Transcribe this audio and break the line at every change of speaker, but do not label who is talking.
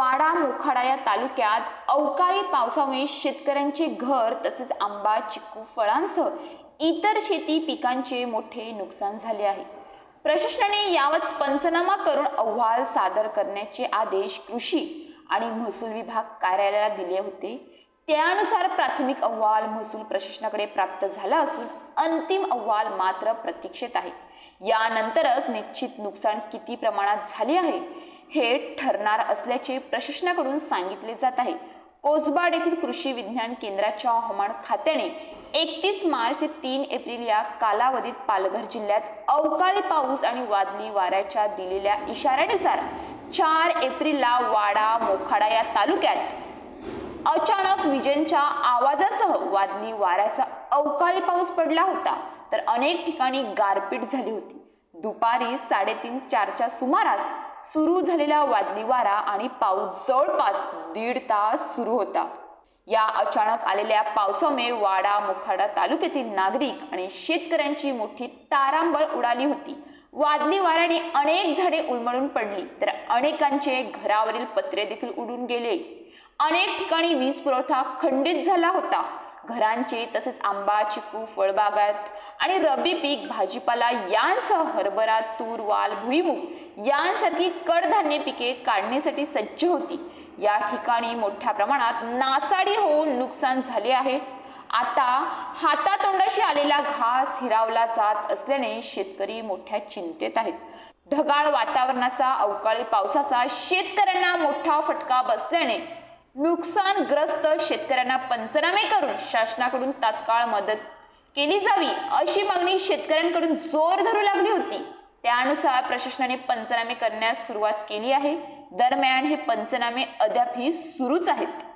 वाडा मोखाडा या तालुक्यात अवकाळी पावसामुळे शेतकऱ्यांचे घर तसेच आंबा चिकू फळांसह इतर शेती पिकांचे मोठे नुकसान झाले आहे. प्रशासनाने यावत पंचनामा करून अहवाल सादर करण्याचे आदेश कृषी आणि महसूल विभाग कार्यालयाला दिले होते. त्यानुसार प्राथमिक अहवाल महसूल प्रशासनाकडे प्राप्त झाला असून अंतिम अहवाल मात्र प्रतीक्षेत आहे. यानंतरच निश्चित नुकसान किती प्रमाणात झाले आहे? हे ठरणार असल्याचे प्रशासनाकडून सांगितले जात आहे. कोसबाड येथील कृषी विज्ञान केंद्राच्या हवामान खात्याने एकतीस मार्च ते तीन एप्रिल या कालावधीत पालघर जिल्ह्यात अवकाळी पाऊस आणि वादळी वाऱ्याच्या दिलेल्या इशाऱ्यानुसार चार एप्रिलला वाडा मोखाडा या तालुक्यात अचानक विजेंच्या आवाजासह वादळी वाऱ्याचा अवकाळी पाऊस पडला होता. तर अनेक ठिकाणी गारपीट झाली होती. दुपारी साडेतीन चारच्या सुमारास सुरू झालेला वादली वारा आणि पाऊस जवळपास दीड तास सुरू होता. या अचानक आलेल्या पावसामुळे वाडा मोखाडा तालुक्यातील नागरिक आणि शेतकऱ्यांची मोठी तारांबळ उडाली होती. वादली वाऱ्याने अनेक झाडे उलमळून पडली तर अनेकांचे घरावरील पत्रे देखील उडून गेले. अनेक ठिकाणी वीज पुरवठा खंडित झाला होता. घरांचे तसेच आंबा चिकू फळबागात आणि रब्बी पीक भाजीपाला यांसह हरभरा तूर वाल भुईमूग यांसारखी कडधान्य पिके काढण्यासाठी सज्ज होती. या ठिकाणी मोठ्या प्रमाणात नासाडी होऊन नुकसान झाले आहे. आता हातातोंडाशी आलेला घास हिरावला जात असल्याने शेतकरी मोठ्या चिंतेत आहेत. ढगाळ वातावरणाचा अवकाळी पावसाचा शेतकऱ्यांना मोठा फटका बसल्याने नुकसानग्रस्त शेतकऱ्यांना पंचनामे करून शासनाकडून तात्काळ मदत केली जावी अशी मागणी शेतकऱ्यांकडून जोर धरू लागली होती. त्यानुसार प्रशासनाने पंचनामे करण्यास सुरुवात केली आहे. दरम्यान हे पंचनामे अद्यापही सुरूच आहेत.